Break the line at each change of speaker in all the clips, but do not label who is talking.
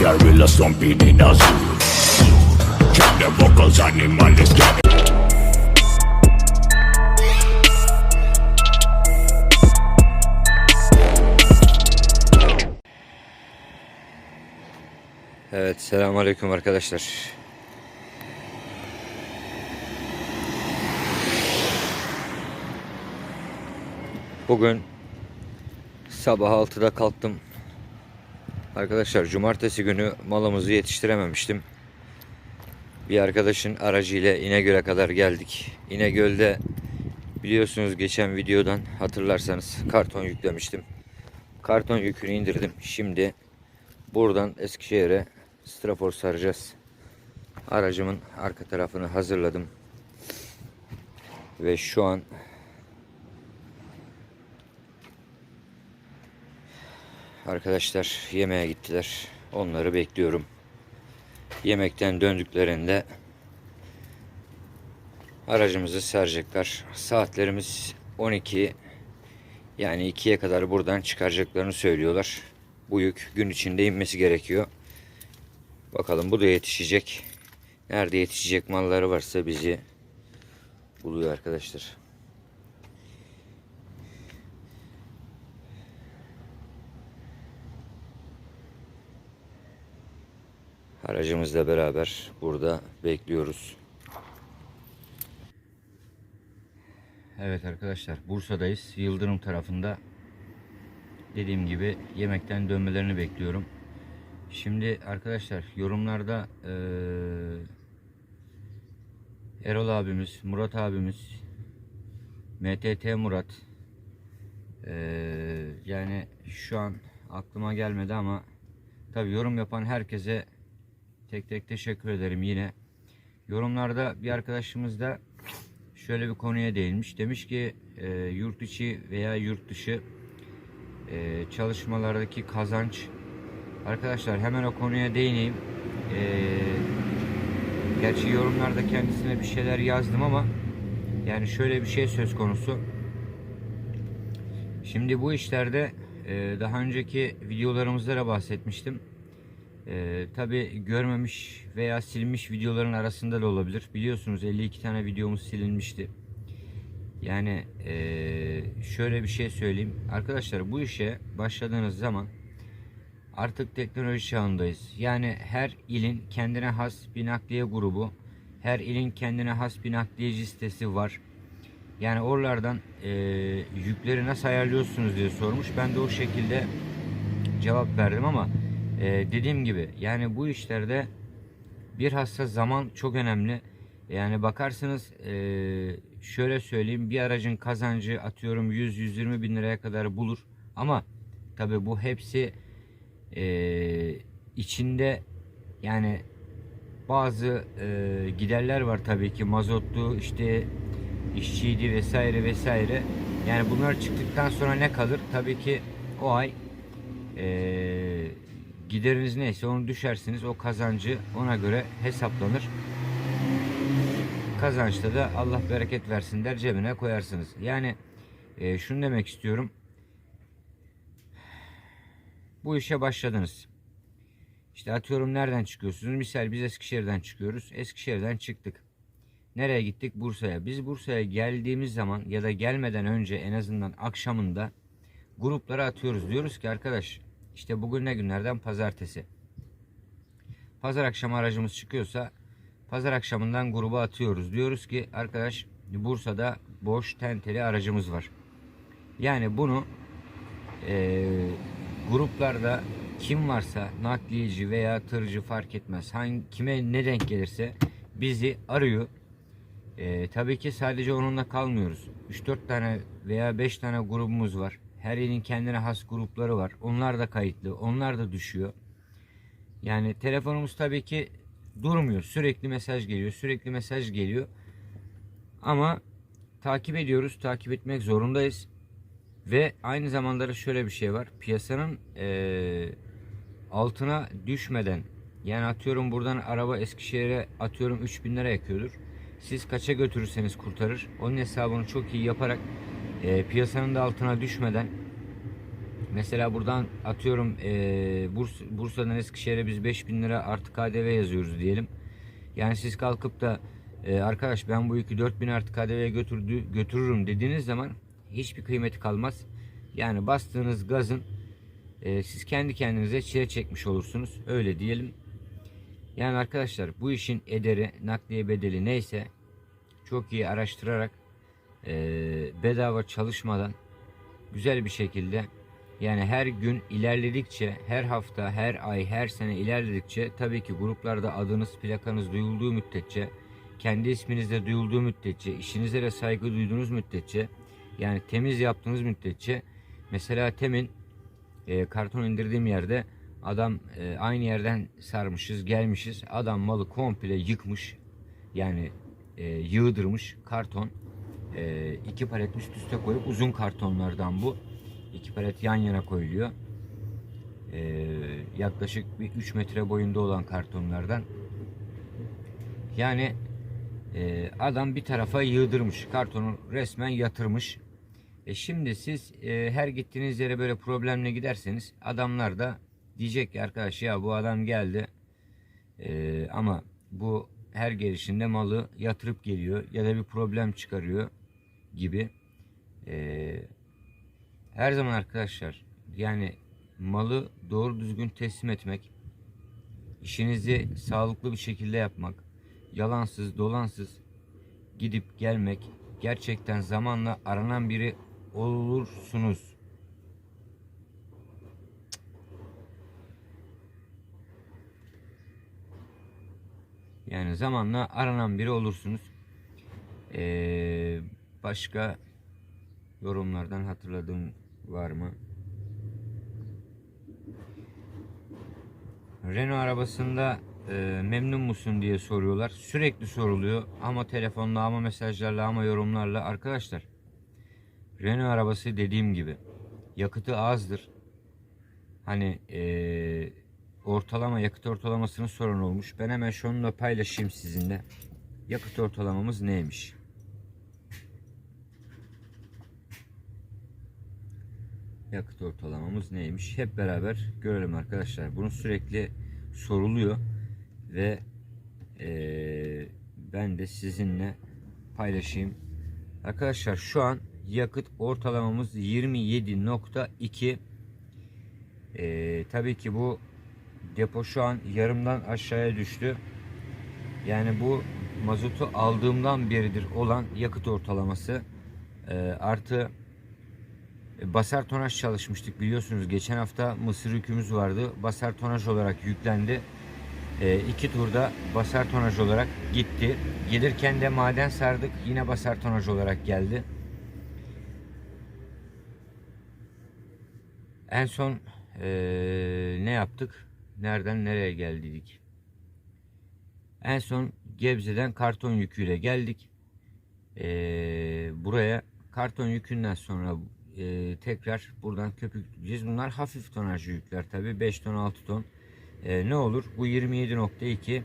gorilla stomping in a zoo. Check the vocals, animal is getting.
Evet, selamünaleyküm arkadaşlar. Bugün sabah 6'da kalktım. Arkadaşlar cumartesi günü malımızı yetiştirememiştim. Bir arkadaşın aracıyla İnegöl'e kadar geldik. İnegöl'de biliyorsunuz geçen videodan hatırlarsanız karton yüklemiştim. Karton yükünü indirdim. Şimdi Buradan Eskişehir'e strafor saracağız. Aracımın arka tarafını hazırladım. Ve şu an arkadaşlar yemeğe gittiler. Onları bekliyorum. Yemekten döndüklerinde aracımızı saracaklar. Saatlerimiz 12 yani 2'ye kadar buradan çıkaracaklarını söylüyorlar bu yük gün içinde inmesi gerekiyor. Bakalım bu da yetişecek. Nerede yetişecek malları varsa bizi buluyor arkadaşlar. Aracımızla beraber burada bekliyoruz. Evet arkadaşlar Bursa'dayız. Yıldırım tarafında dediğim gibi yemekten dönmelerini bekliyorum. Şimdi arkadaşlar yorumlarda eee, Erol abimiz, Murat abimiz, MTT Murat eee, yani şu an aklıma gelmedi ama tabi yorum yapan herkese tek tek teşekkür ederim yine. Yorumlarda bir arkadaşımız da şöyle bir konuya değinmiş. Demiş ki eee, yurt içi veya yurt dışı e, çalışmalardaki kazanç arkadaşlar hemen o konuya değineyim e, gerçi yorumlarda kendisine bir şeyler yazdım ama yani şöyle bir şey söz konusu şimdi bu işlerde e, daha önceki videolarımızda da bahsetmiştim e, tabi görmemiş veya silmiş videoların arasında da olabilir biliyorsunuz 52 tane videomuz silinmişti yani eee, şöyle bir şey söyleyeyim. Arkadaşlar bu işe başladığınız zaman artık teknoloji çağındayız. Yani her ilin kendine has bir nakliye grubu, her ilin kendine has bir nakliyeci sitesi var. Yani oralardan eee, yükleri nasıl ayarlıyorsunuz diye sormuş. Ben de o şekilde cevap verdim ama eee, dediğim gibi yani bu işlerde bir hassa zaman çok önemli. Yani bakarsınız eee, şöyle söyleyeyim bir aracın kazancı atıyorum 100-120 bin liraya kadar bulur. Ama tabi bu hepsi eee, içinde yani bazı eee, giderler var tabii ki mazotlu işte işçiydi vesaire vesaire. Yani bunlar çıktıktan sonra ne kalır? Tabii ki o ay eee, gideriniz neyse onu düşersiniz. O kazancı ona göre hesaplanır kazançta da Allah bereket versin der cebine koyarsınız. Yani e, şunu demek istiyorum. Bu işe başladınız. İşte atıyorum nereden çıkıyorsunuz? Misal biz Eskişehir'den çıkıyoruz. Eskişehir'den çıktık. Nereye gittik? Bursa'ya. Biz Bursa'ya geldiğimiz zaman ya da gelmeden önce en azından akşamında gruplara atıyoruz. Diyoruz ki arkadaş işte bugün ne günlerden? Pazartesi. Pazar akşamı aracımız çıkıyorsa Pazar akşamından gruba atıyoruz. Diyoruz ki arkadaş Bursa'da boş tenteli aracımız var. Yani bunu e, gruplarda kim varsa nakliyeci veya tırcı fark etmez. Hangi kime ne denk gelirse bizi arıyor. E, tabii ki sadece onunla kalmıyoruz. 3-4 tane veya 5 tane grubumuz var. Her ilin kendine has grupları var. Onlar da kayıtlı. Onlar da düşüyor. Yani telefonumuz tabii ki durmuyor. Sürekli mesaj geliyor. Sürekli mesaj geliyor. Ama takip ediyoruz. Takip etmek zorundayız. Ve aynı zamanda da şöyle bir şey var. Piyasanın e, altına düşmeden yani atıyorum buradan araba Eskişehir'e atıyorum 3000 lira yakıyordur. Siz kaça götürürseniz kurtarır. Onun hesabını çok iyi yaparak e, piyasanın da altına düşmeden Mesela buradan atıyorum eee Burs, Bursa'dan Eskişehir'e biz 5000 lira artı KDV yazıyoruz diyelim. Yani siz kalkıp da eee, arkadaş ben bu yükü 4000 artı KDV'ye götürdü, götürürüm dediğiniz zaman hiçbir kıymeti kalmaz. Yani bastığınız gazın eee, siz kendi kendinize çile çekmiş olursunuz. Öyle diyelim. Yani arkadaşlar bu işin ederi, nakliye bedeli neyse çok iyi araştırarak eee, bedava çalışmadan güzel bir şekilde yani her gün ilerledikçe, her hafta, her ay, her sene ilerledikçe tabii ki gruplarda adınız, plakanız duyulduğu müddetçe, kendi isminiz de duyulduğu müddetçe, işinize de saygı duyduğunuz müddetçe, yani temiz yaptığınız müddetçe, mesela temin e, karton indirdiğim yerde adam e, aynı yerden sarmışız, gelmişiz, adam malı komple yıkmış, yani e, yığdırmış karton, e, iki palet üst üste koyup uzun kartonlardan bu. İki palet yan yana koyuluyor. E, yaklaşık bir 3 metre boyunda olan kartonlardan. Yani e, adam bir tarafa yığdırmış. Kartonu resmen yatırmış. E şimdi siz e, her gittiğiniz yere böyle problemle giderseniz adamlar da diyecek ki arkadaş ya bu adam geldi e, ama bu her gelişinde malı yatırıp geliyor ya da bir problem çıkarıyor gibi. Ee, her zaman arkadaşlar yani malı doğru düzgün teslim etmek, işinizi sağlıklı bir şekilde yapmak, yalansız, dolansız gidip gelmek gerçekten zamanla aranan biri olursunuz. Yani zamanla aranan biri olursunuz. Ee, başka yorumlardan hatırladığın var mı? Renault arabasında e, memnun musun diye soruyorlar. Sürekli soruluyor ama telefonla ama mesajlarla ama yorumlarla. Arkadaşlar Renault arabası dediğim gibi yakıtı azdır. Hani e, ortalama yakıt ortalamasının sorun olmuş. Ben hemen şunu da paylaşayım sizinle. Yakıt ortalamamız neymiş? Yakıt ortalamamız neymiş? Hep beraber görelim arkadaşlar. Bunu sürekli soruluyor ve eee, ben de sizinle paylaşayım. Arkadaşlar şu an yakıt ortalamamız 27.2 Eee tabii ki bu depo şu an yarımdan aşağıya düştü. Yani bu mazotu aldığımdan beridir olan yakıt ortalaması Eee, artı e, Basar tonaj çalışmıştık biliyorsunuz. Geçen hafta mısır yükümüz vardı. Basar tonaj olarak yüklendi. E, iki turda basar tonaj olarak gitti. Gelirken de maden sardık. Yine basar tonaj olarak geldi. En son e, ne yaptık? Nereden nereye geldik? En son Gebze'den karton yüküyle geldik. E, buraya karton yükünden sonra e, tekrar buradan köpükleyeceğiz. Bunlar hafif tonajlı yükler tabi 5 ton 6 ton. E, ne olur bu 27.2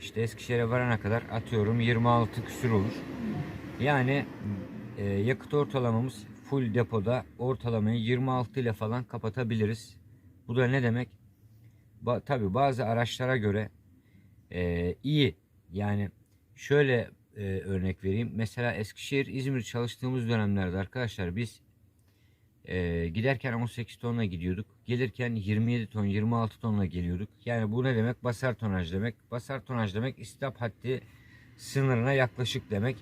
işte Eskişehir'e varana kadar atıyorum 26 küsür olur. Yani e, yakıt ortalamamız full depoda ortalamayı 26 ile falan kapatabiliriz. Bu da ne demek? Ba, tabi bazı araçlara göre e, iyi. Yani şöyle e, örnek vereyim. Mesela Eskişehir, İzmir çalıştığımız dönemlerde arkadaşlar biz ee, giderken 18 tonla gidiyorduk. Gelirken 27 ton, 26 tonla geliyorduk. Yani bu ne demek? Basar tonaj demek. Basar tonaj demek istihap haddi sınırına yaklaşık demek.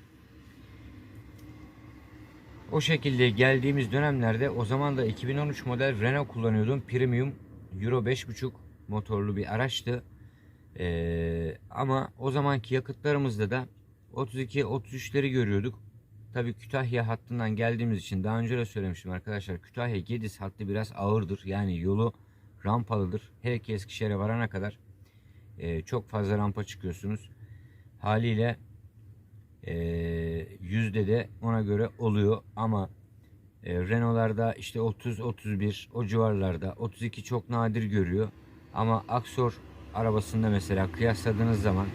O şekilde geldiğimiz dönemlerde o zaman da 2013 model Renault kullanıyordum. Premium Euro 5.5 motorlu bir araçtı. Ee, ama o zamanki yakıtlarımızda da 32-33'leri görüyorduk. Tabii Kütahya hattından geldiğimiz için daha önce de söylemiştim arkadaşlar. Kütahya Gediz hattı biraz ağırdır. Yani yolu rampalıdır. Hele ki Eskişehir'e varana kadar e, çok fazla rampa çıkıyorsunuz. Haliyle e, yüzde de ona göre oluyor ama e, Renault'larda işte 30-31 o civarlarda 32 çok nadir görüyor. Ama Aksor arabasında mesela kıyasladığınız zaman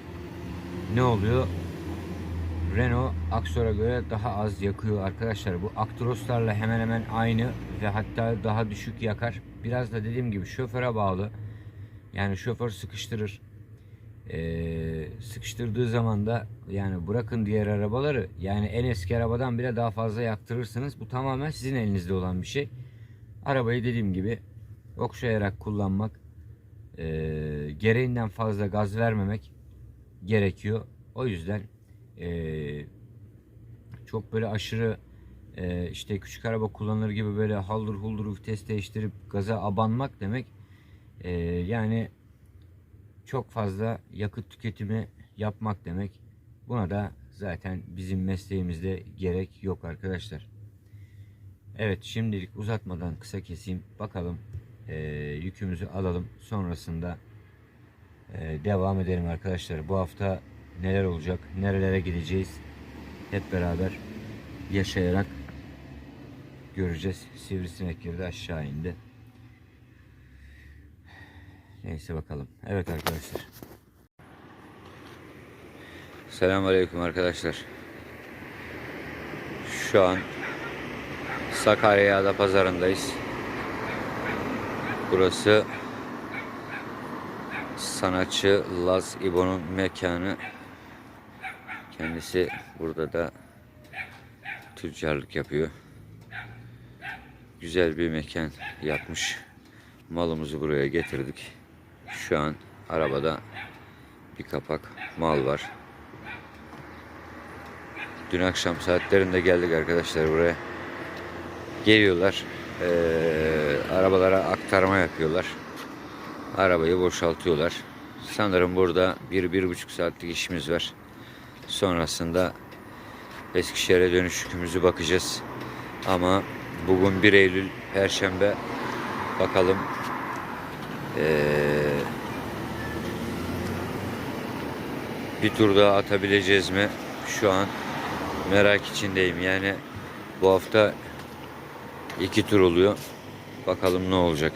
ne oluyor? Renault Axor'a göre daha az yakıyor arkadaşlar. Bu Actros'larla hemen hemen aynı ve hatta daha düşük yakar. Biraz da dediğim gibi şoföre bağlı. Yani şoför sıkıştırır. Ee, sıkıştırdığı zaman da yani bırakın diğer arabaları yani en eski arabadan bile daha fazla yaktırırsınız. Bu tamamen sizin elinizde olan bir şey. Arabayı dediğim gibi okşayarak kullanmak, e, gereğinden fazla gaz vermemek gerekiyor. O yüzden e, çok böyle aşırı e, işte küçük araba kullanır gibi böyle haldır huldur vites değiştirip gaza abanmak demek e, yani çok fazla yakıt tüketimi yapmak demek. Buna da zaten bizim mesleğimizde gerek yok arkadaşlar. Evet şimdilik uzatmadan kısa keseyim. Bakalım e, yükümüzü alalım. Sonrasında e, devam edelim arkadaşlar. Bu hafta neler olacak, nerelere gideceğiz hep beraber yaşayarak göreceğiz. Sivrisinek girdi aşağı indi. Neyse bakalım. Evet arkadaşlar. Selamünaleyküm arkadaşlar. Şu an Sakarya Ada Pazarındayız. Burası sanatçı Laz İbo'nun mekanı. Kendisi burada da tüccarlık yapıyor. Güzel bir mekan yapmış. Malımızı buraya getirdik. Şu an arabada bir kapak mal var. Dün akşam saatlerinde geldik arkadaşlar buraya. Geliyorlar. eee, arabalara aktarma yapıyorlar. Arabayı boşaltıyorlar. Sanırım burada bir, bir buçuk saatlik işimiz var. Sonrasında Eskişehir'e dönüş yükümüzü bakacağız. Ama bugün 1 Eylül Perşembe. Bakalım eee, bir tur daha atabileceğiz mi? Şu an merak içindeyim. Yani bu hafta iki tur oluyor. Bakalım ne olacak.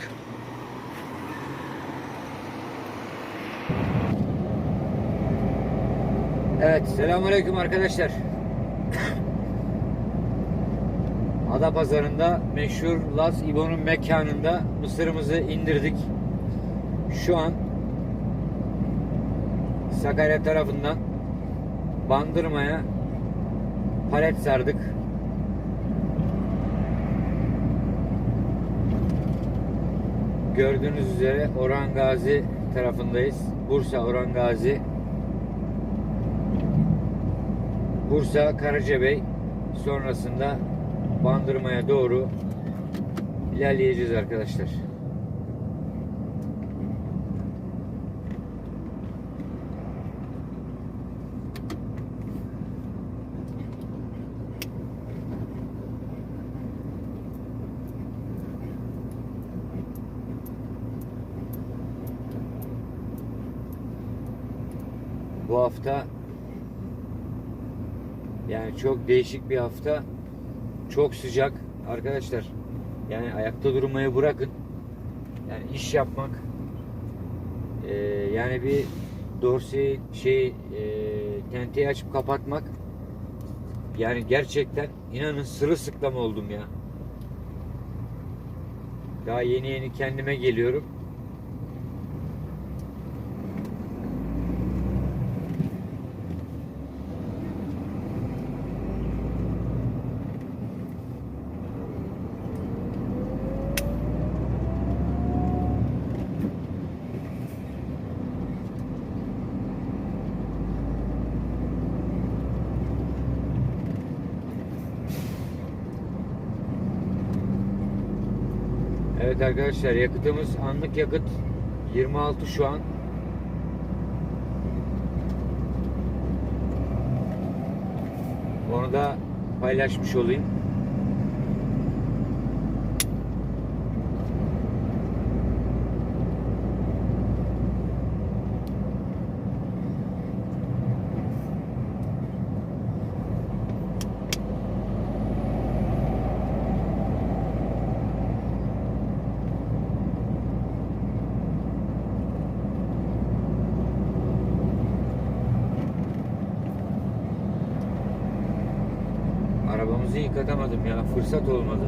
Evet, selamünaleyküm arkadaşlar. Ada pazarında meşhur Las İbo'nun mekanında mısırımızı indirdik. Şu an Sakarya tarafından Bandırma'ya palet sardık. Gördüğünüz üzere Orhan Gazi tarafındayız. Bursa Orhan Gazi. Bursa Karacabey sonrasında Bandırma'ya doğru ilerleyeceğiz arkadaşlar. Bu hafta çok değişik bir hafta. Çok sıcak arkadaşlar. Yani ayakta durmayı bırakın. Yani iş yapmak eee, yani bir dorseyi şey eee tenteyi açıp kapatmak yani gerçekten inanın sırılsıklam oldum ya. Daha yeni yeni kendime geliyorum. Evet arkadaşlar yakıtımız anlık yakıt 26 şu an. Onu da paylaşmış olayım. Benzin yıkatamadım ya. Fırsat olmadı.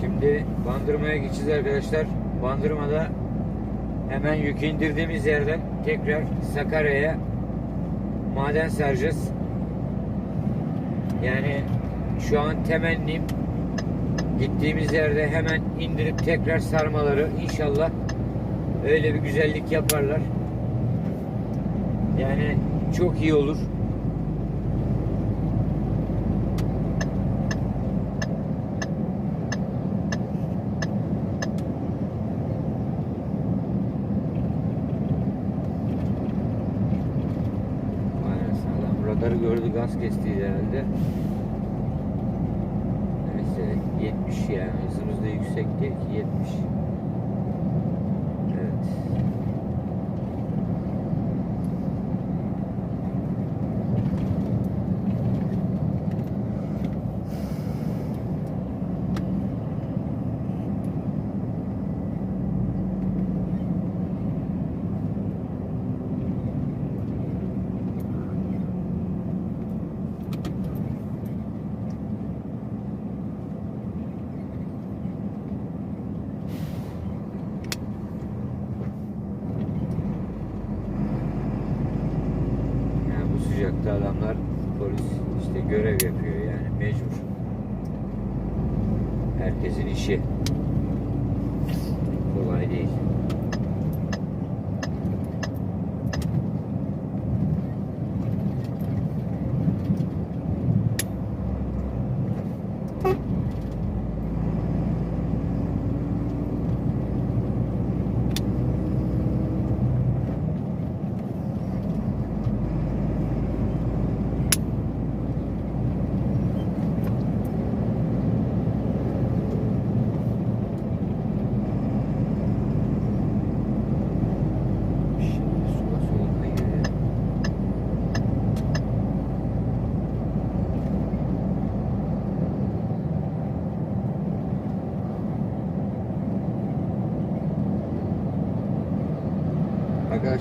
Şimdi Bandırma'ya gideceğiz arkadaşlar. Bandırma'da hemen yük indirdiğimiz yerden tekrar Sakarya'ya maden saracağız. Yani şu an temennim gittiğimiz yerde hemen indirip tekrar sarmaları inşallah öyle bir güzellik yaparlar. Yani çok iyi olur. Radarı gördü gaz kestiydi herhalde. Neyse 70 yani hızımız da yüksek değil ki 70.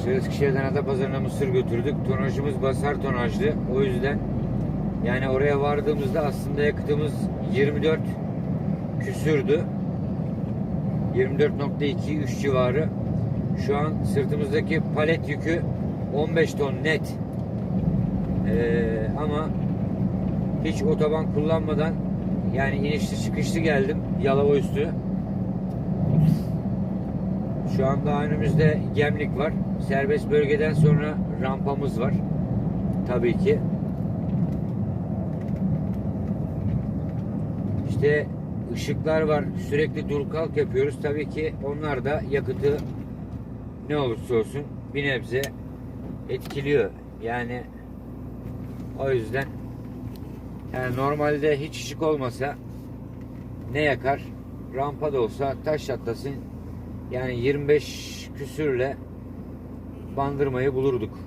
Arkadaşlar Eskişehir'den Adapazarı'na mısır götürdük. Tonajımız basar tonajlı. O yüzden yani oraya vardığımızda aslında yakıtımız 24 küsürdü. 24.2 3 civarı. Şu an sırtımızdaki palet yükü 15 ton net. Ee, ama hiç otoban kullanmadan yani inişli çıkışlı geldim Yalova üstü. Şu anda önümüzde Gemlik var. Serbest bölgeden sonra rampamız var. Tabii ki. İşte ışıklar var. Sürekli dur kalk yapıyoruz. Tabii ki onlar da yakıtı ne olursa olsun bir nebze etkiliyor. Yani o yüzden yani normalde hiç ışık olmasa ne yakar? Rampa da olsa taş atlasın yani 25 küsürle bandırmayı bulurduk.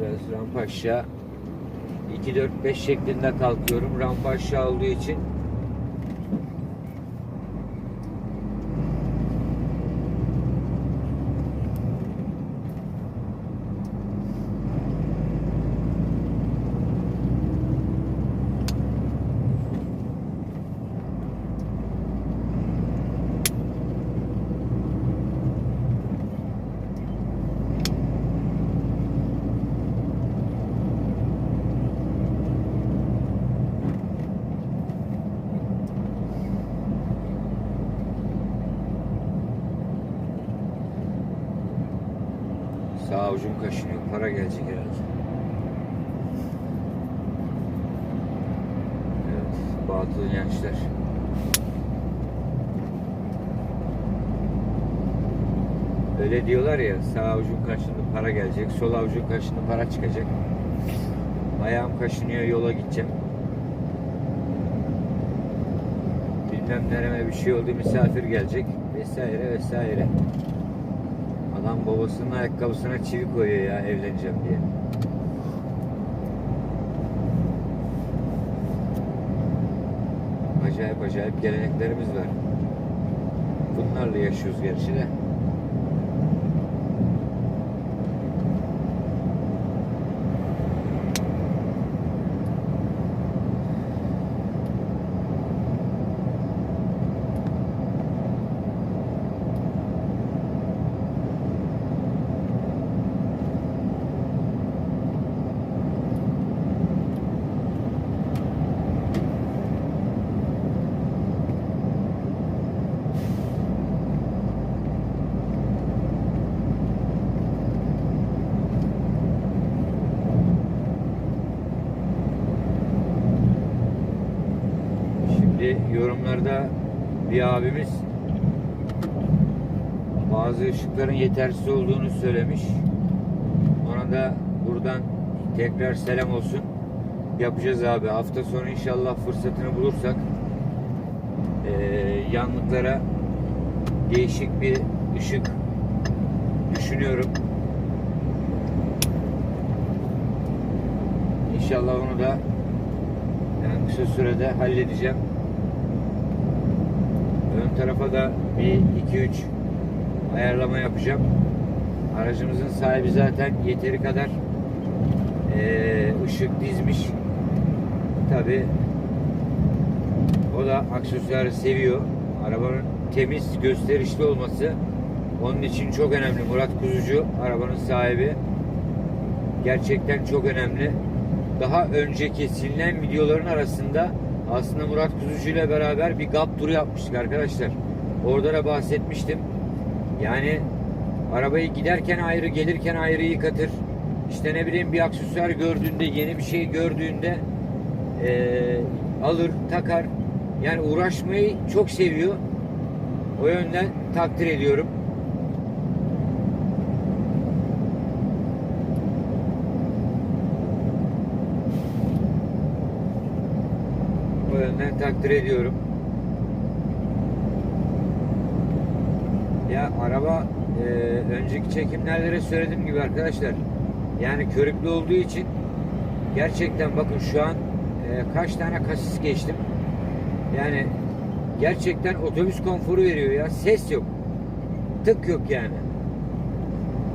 Biraz rampa aşağı 2 4 5 şeklinde kalkıyorum. Rampa aşağı olduğu için Sağ avucum Para gelecek herhalde. Evet. Batıl gençler. Öyle diyorlar ya sağ avucum kaşındı para gelecek. Sol avucum kaşındı para çıkacak. Ayağım kaşınıyor yola gideceğim. Bilmem nereme bir şey oldu misafir gelecek. Vesaire vesaire. Adam babasının ayakkabısına çivi koyuyor ya evleneceğim diye. acayip acayip geleneklerimiz var. Bunlarla yaşıyoruz gerçi de. Şimdi yorumlarda bir abimiz bazı ışıkların yetersiz olduğunu söylemiş. Ona da buradan tekrar selam olsun. Yapacağız abi. Hafta sonu inşallah fırsatını bulursak eee yanlıklara değişik bir ışık düşünüyorum. İnşallah onu da yani kısa sürede halledeceğim. Ön tarafa da bir 2-3 ayarlama yapacağım. Aracımızın sahibi zaten yeteri kadar eee, ışık dizmiş. Tabi o da aksesuarı seviyor. Arabanın temiz, gösterişli olması onun için çok önemli. Murat Kuzucu arabanın sahibi. Gerçekten çok önemli daha önceki silinen videoların arasında aslında Murat Kuzucu ile beraber bir GAP turu yapmıştık arkadaşlar. Orada da bahsetmiştim. Yani arabayı giderken ayrı gelirken ayrı yıkatır. İşte ne bileyim bir aksesuar gördüğünde yeni bir şey gördüğünde eee, alır takar. Yani uğraşmayı çok seviyor. O yönden takdir ediyorum. Yönden takdir ediyorum. Ya araba e, önceki çekimlerde de söylediğim gibi arkadaşlar yani körüklü olduğu için gerçekten bakın şu an e, kaç tane kasis geçtim. Yani gerçekten otobüs konforu veriyor ya. Ses yok. Tık yok yani.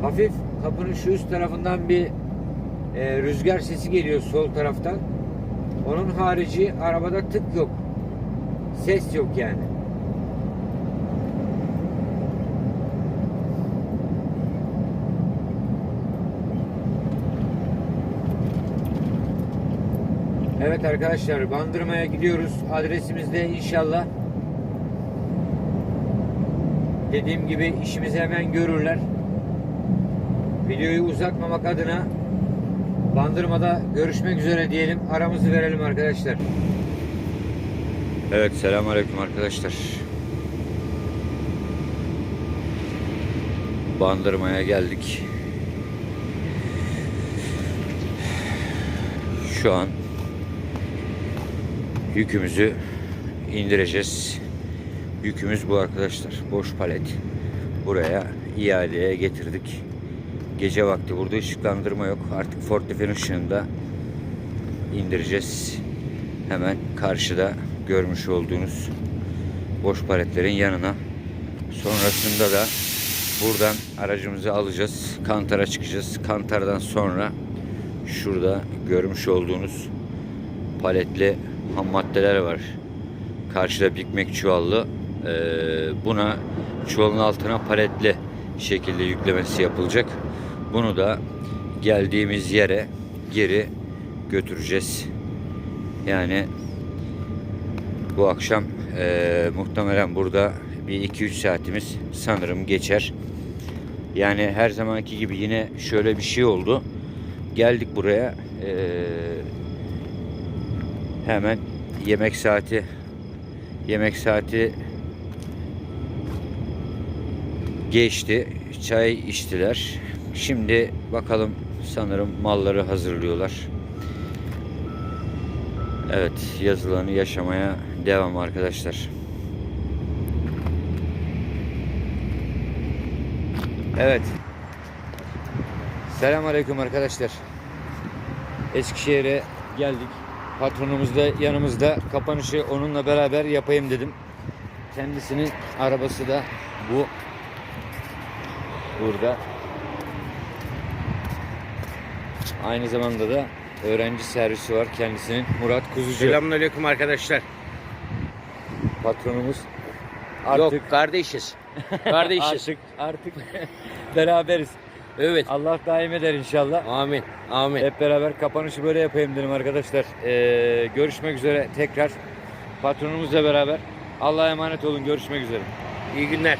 Hafif kapının şu üst tarafından bir e, rüzgar sesi geliyor sol taraftan. Onun harici arabada tık yok. Ses yok yani. Evet arkadaşlar Bandırma'ya gidiyoruz. Adresimizde inşallah dediğim gibi işimizi hemen görürler. Videoyu uzatmamak adına Bandırma'da görüşmek üzere diyelim. Aramızı verelim arkadaşlar. Evet selamünaleyküm arkadaşlar. Bandırma'ya geldik. Şu an yükümüzü indireceğiz. Yükümüz bu arkadaşlar. Boş palet. Buraya iadeye getirdik. Gece vakti burada ışıklandırma yok. Artık fortefen ışığında indireceğiz. Hemen karşıda görmüş olduğunuz boş paletlerin yanına. Sonrasında da buradan aracımızı alacağız. Kantara çıkacağız. Kantardan sonra şurada görmüş olduğunuz paletli ham maddeler var. Karşıda Big çuvallı. Ee, buna çuvalın altına paletli şekilde yüklemesi yapılacak. Bunu da geldiğimiz yere geri götüreceğiz. Yani bu akşam eee, muhtemelen burada bir 2-3 saatimiz sanırım geçer. Yani her zamanki gibi yine şöyle bir şey oldu. Geldik buraya eee, hemen yemek saati yemek saati geçti. Çay içtiler. Şimdi bakalım sanırım malları hazırlıyorlar. Evet yazılarını yaşamaya devam arkadaşlar. Evet. Selamünaleyküm arkadaşlar. Eskişehir'e geldik. Patronumuz da yanımızda. Kapanışı onunla beraber yapayım dedim. Kendisinin arabası da bu. Burada. Aynı zamanda da öğrenci servisi var kendisinin. Murat Kuzucu.
Selamünaleyküm arkadaşlar.
Patronumuz. Artık
Yok kardeşiz. Kardeşiz.
artık artık beraberiz.
evet.
Allah daim eder inşallah.
Amin. Amin.
Hep beraber kapanışı böyle yapayım dedim arkadaşlar. Ee, görüşmek üzere tekrar patronumuzla beraber. Allah'a emanet olun. Görüşmek üzere.
İyi günler.